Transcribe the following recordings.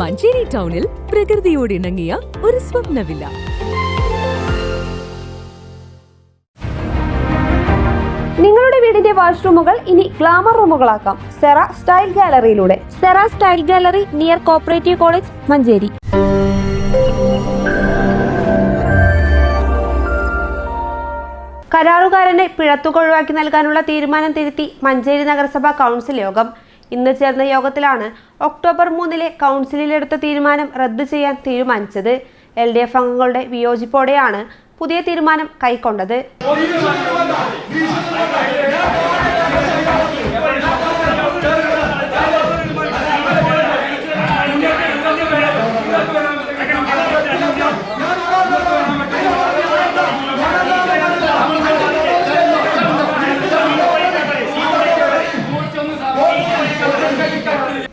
മഞ്ചേരി ടൗണിൽ പ്രകൃതിയോട് ഇണങ്ങിയ ഒരു സ്വപ്നവില്ല. നിങ്ങളുടെ വീടിന്റെ വാഷ്റൂമുകൾ ഇനി ഗ്ലാമർ റൂമുകളാക്കാം. Cera style ഗാലറിയിലൂടെ. Sera style gallery near cooperative college Manjeri. കരാറുകാരനെ പിഴത്തുക ഒഴിവാക്കി നൽകാനുള്ള തീരുമാനം തിരുത്തി മഞ്ചേരി നഗരസഭാ കൗൺസിൽ യോഗം. ഇന്ന് ചേർന്ന യോഗത്തിലാണ് ഒക്ടോബർ മൂന്നിലെ കൗൺസിലിലെടുത്ത തീരുമാനം റദ്ദു ചെയ്യാൻ തീരുമാനിച്ചത്. എൽ ഡി എഫ് അംഗങ്ങളുടെ വിയോജിപ്പോടെയാണ് പുതിയ തീരുമാനം കൈക്കൊണ്ടത്.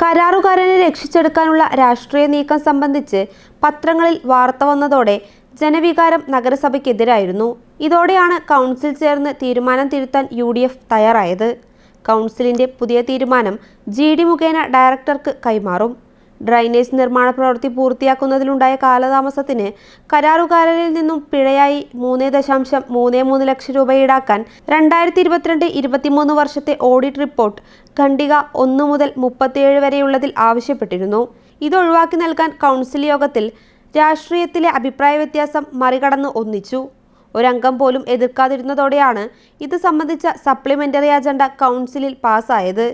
കരാറുകാരനെ രക്ഷിച്ചെടുക്കാനുള്ള രാഷ്ട്രീയ നീക്കം സംബന്ധിച്ച് പത്രങ്ങളിൽ വാർത്ത വന്നതോടെ ജനവികാരം നഗരസഭയ്ക്കെതിരായിരുന്നു. ഇതോടെയാണ് കൗൺസിൽ ചേർന്ന് തീരുമാനം തിരുത്താൻ യു ഡി എഫ് തയ്യാറായത്. കൗൺസിലിന്റെ പുതിയ തീരുമാനം ജി ഡി മുഖേന ഡയറക്ടർക്ക് കൈമാറും. ഡ്രൈനേജ് നിർമ്മാണ പ്രവൃത്തി പൂർത്തിയാക്കുന്നതിലുണ്ടായ കാലതാമസത്തിന് കരാറുകാരനിൽ നിന്നും പിഴയായി മൂന്ന് ദശാംശം മൂന്ന് മൂന്ന് ലക്ഷം രൂപ ഈടാക്കാൻ രണ്ടായിരത്തി ഇരുപത്തിരണ്ട് ഇരുപത്തിമൂന്ന് വർഷത്തെ ഓഡിറ്റ് റിപ്പോർട്ട് ഖണ്ഡിക ഒന്ന് മുതൽ മുപ്പത്തിയേഴ് വരെയുള്ളതിൽ ആവശ്യപ്പെട്ടിരുന്നു. ഇത് ഒഴിവാക്കി നൽകാൻ കൗൺസിൽ യോഗത്തിൽ രാഷ്ട്രീയത്തിലെ അഭിപ്രായ വ്യത്യാസം മറികടന്ന് ഒന്നിച്ചു. ഒരംഗം പോലും എതിർക്കാതിരുന്നതോടെയാണ് ഇത് സംബന്ധിച്ച സപ്ലിമെന്ററി അജണ്ട കൗൺസിലിൽ പാസ്സായത്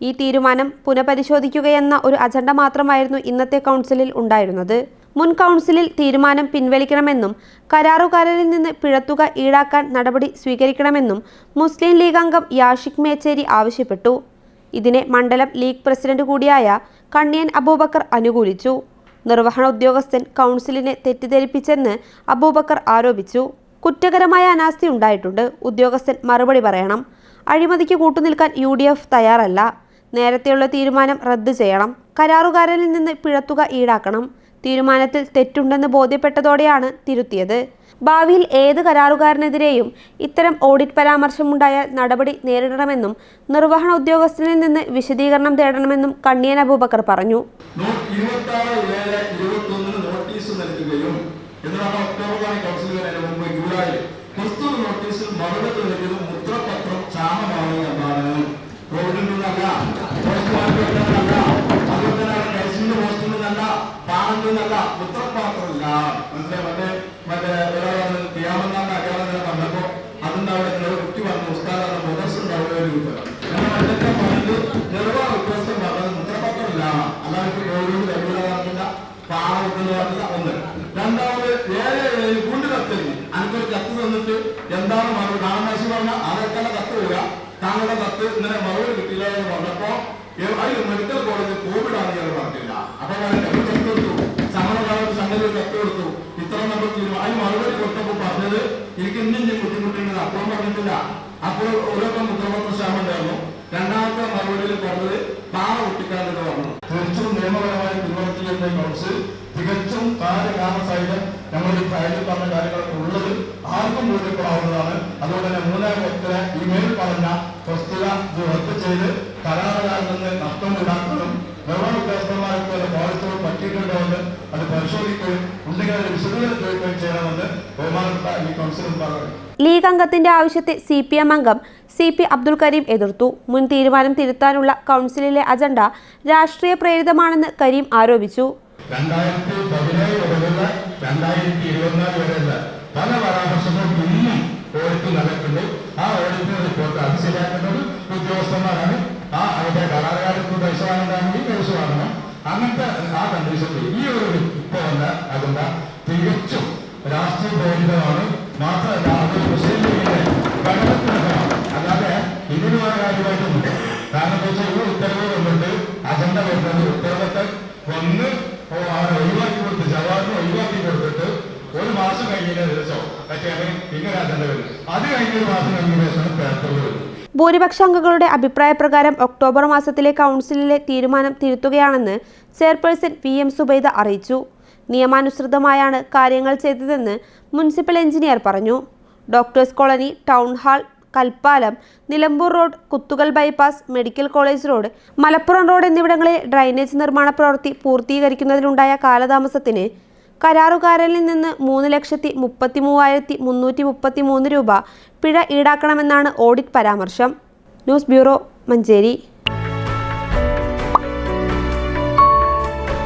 ഈ തീരുമാനം പുനഃപരിശോധിക്കുകയെന്ന ഒരു അജണ്ട മാത്രമായിരുന്നു ഇന്നത്തെ കൗൺസിലിൽ ഉണ്ടായിരുന്നത്. മുൻ കൗൺസിലിൽ തീരുമാനം പിൻവലിക്കണമെന്നും കരാറുകാരനിൽ നിന്ന് പിഴത്തുക ഈടാക്കാൻ നടപടി സ്വീകരിക്കണമെന്നും മുസ്ലിം ലീഗ് അംഗം യാഷിക് മേച്ചേരി ആവശ്യപ്പെട്ടു. ഇതിനെ മണ്ഡലം ലീഗ് പ്രസിഡന്റ് കൂടിയായ കണ്ണിയൻ അബൂബക്കർ അനുകൂലിച്ചു. നിർവഹണ ഉദ്യോഗസ്ഥൻ കൗൺസിലിനെ തെറ്റിദ്ധരിപ്പിച്ചെന്ന് അബൂബക്കർ ആരോപിച്ചു. കുറ്റകരമായ അനാസ്ഥ ഉണ്ടായിട്ടുണ്ട് ഉദ്യോഗസ്ഥൻ മറുപടി പറയണം. അഴിമതിക്ക് കൂട്ടുനിൽക്കാൻ യു തയ്യാറല്ല. നേരത്തെയുള്ള തീരുമാനം റദ്ദു ചെയ്യണം. കരാറുകാരനിൽ നിന്ന് പിഴത്തുക ഈടാക്കണം. തീരുമാനത്തിൽ തെറ്റുണ്ടെന്ന് ബോധ്യപ്പെട്ടതോടെയാണ് തിരുത്തിയത്. ഭാവിയിൽ ഏത് കരാറുകാരനെതിരെയും ഇത്തരം ഓഡിറ്റ് പരാമർശമുണ്ടായാൽ നടപടി നേരിടണമെന്നും നിർവഹണ ഉദ്യോഗസ്ഥനിൽ നിന്ന് വിശദീകരണം തേടണമെന്നും കണ്ണിയൻ അബൂബക്കർ പറഞ്ഞു. ക്രിസ്തു നോട്ടീസിൽ മറുപടി നൽകിയത് മുദ്രപത്രം ക്ഷാമമാണ് എന്നാണ്. റോഡിൽ അതുപോലെ തന്നെ ടെസ്റ്റിന്റെ പോസ്റ്റിൽ നിന്നല്ല പാനത്തിൽ നിന്നല്ല മുദ്രപാത്രമില്ല മനസ്സിലായി മറ്റേ മറ്റേ ഒരാളാണ് ചെയ്യാമെന്നാണ് അയാളെ പറഞ്ഞപ്പോ അതിന്റെ അവിടെ ഒരു കുട്ടി വന്നു ഉസ്താദാണ് മുദർസ് ഉണ്ടാവുക എന്നാൽ അതിന്റെ പറഞ്ഞത് പറഞ്ഞത് അല്ലാതെ ഓരോന്ന് കഴിവില്ല പാവം എന്ന് പറഞ്ഞത് ഒന്ന് രണ്ടാമത് ഏഴ് ഏഴ് കൊണ്ട് കത്തരുത് എനിക്കൊരു കത്ത് തന്നിട്ട് എന്താണ് മറുപടി നാണമാശി പറഞ്ഞ അതൊക്കെ കത്ത് പോവുക താങ്കളുടെ കത്ത് ഇന്നലെ മറുപടി കിട്ടിയില്ല എന്ന് പറഞ്ഞപ്പോ അതിൽ മെഡിക്കൽ കോളേജ് കോവിഡ് ആണ് ഞാൻ പറഞ്ഞില്ല. അപ്പൊ കത്ത് കൊടുത്തു സമരകാലത്ത് സംഗതി കൊടുത്തു ഇത്ര തീരുമാനം. അതിന് മറുപടി കൊടുത്തപ്പോൾ പറഞ്ഞത് എനിക്ക് ഇന്നും ഇനി ബുദ്ധിമുട്ടുണ്ട് അപ്പോഴും പറഞ്ഞിട്ടില്ല. അപ്പോൾ ഓരോക്കെ മുഖ്യമന്ത്രി ക്ഷാമം ഉണ്ടായിരുന്നു. രണ്ടാമത്തെ മറുപടിയിൽ പറഞ്ഞത് പാറ പൊട്ടിക്കാനെന്ന് പറഞ്ഞു. തീർച്ചയായും നിയമപരമായി പിൻവലിക്കുന്ന കൗൺസിൽ തികച്ചും കാര്യകാരണസഹിതം നമ്മൾ ഈ ഫയലിൽ പറഞ്ഞ കാര്യങ്ങളൊക്കെ ഉള്ളത് ആർക്കും ബോധ്യപ്പെടാവുന്നതാണ്. അതുകൊണ്ട് തന്നെ മൂന്നാം വ്യക്തിയെ ഇമെയിൽ പറഞ്ഞ വസ്തുത റദ്ദ് ചെയ്ത് കരാറുകാരിൽ നിന്ന് നഷ്ടം ഉണ്ടാക്കുന്നതും നിർവഹണ ഉദ്യോഗസ്ഥന്മാർക്ക് അത് പറ്റിയിട്ടുണ്ടോ എന്ന് അത് പരിശോധിക്കുകയും ഉണ്ടെങ്കിൽ അത് വിശദീകരണം ചോദിക്കുകയും ചെയ്യണമെന്ന് ബഹുമാനപ്പെട്ട ഈ കൗൺസിലും പറഞ്ഞു. ലീഗ് അംഗത്തിന്റെ ആവശ്യത്തെ സി പി എം അംഗം സി പി അബ്ദുൽ കരീം എതിർത്തു. മുൻ തീരുമാനം തിരുത്താനുള്ള കൗൺസിലിലെ അജണ്ട രാഷ്ട്രീയ പ്രേരിതമാണെന്ന് കരീം ആരോപിച്ചു. രണ്ടായിരത്തി പതിനേഴ് മുതലുള്ള രണ്ടായിരത്തി ഇരുപത്തിനാല് വരെയുള്ള പല കണ്ടീഷനിൽ ഈ ഒരു ഇപ്പൊ വന്ന അജണ്ട തികച്ചും രാഷ്ട്രീയ പ്രേരിതമാണ് മാത്രമല്ല അത് മുസ്ലിം ലീഗിന്റെ ഘടകത്തിനകമാണ് അല്ലാതെ ഇതിനുള്ള കാര്യമായിട്ടൊന്നുമില്ല. കാരണം എന്താ വെച്ചാൽ ഈ ഉത്തരവ് വന്നിട്ട് അജണ്ട വരുന്നത് ഉത്തരവത്തെ ഒന്ന് ഒഴിവാക്കി കൊടുത്ത് ജവാബിന് ഒഴിവാക്കി കൊടുത്തിട്ട് ഒരു മാസം കഴിഞ്ഞതിന് ശേഷം മറ്റേ പിന്നെ ഇങ്ങനെ അജണ്ട വരും അത് കഴിഞ്ഞ ഒരു മാസം കഴിഞ്ഞ ശേഷമാണ് പേപ്പർ വരുന്നത്. ഭൂരിപക്ഷ അംഗങ്ങളുടെ അഭിപ്രായപ്രകാരം ഒക്ടോബർ മാസത്തിലെ കൗൺസിലിലെ തീരുമാനം തിരുത്തുകയാണെന്ന് ചെയർപേഴ്സൺ വി എം സുബൈദ അറിയിച്ചു. നിയമാനുസൃതമായാണ് കാര്യങ്ങൾ ചെയ്തതെന്ന് മുനിസിപ്പൽ എഞ്ചിനീയർ പറഞ്ഞു. Doctors colony town hall Kalpalam Nilambur road Kuthukal bypass medical college road Malappuram road എന്നിവിടങ്ങളിൽ ഡ്രൈനേജ് നിർമ്മാണ പ്രവൃത്തി പൂർത്തീകരിക്കുന്നതിലുണ്ടായ കാലതാമസത്തിന് കരാറുകാരനിൽ നിന്ന് മൂന്ന് ലക്ഷത്തി മുപ്പത്തി മൂവായിരത്തി മുന്നൂറ്റി മുപ്പത്തി മൂന്ന് രൂപ പിഴ ഈടാക്കണമെന്നാണ് ഓഡിറ്റ് പരാമർശം. News bureau Manjeri.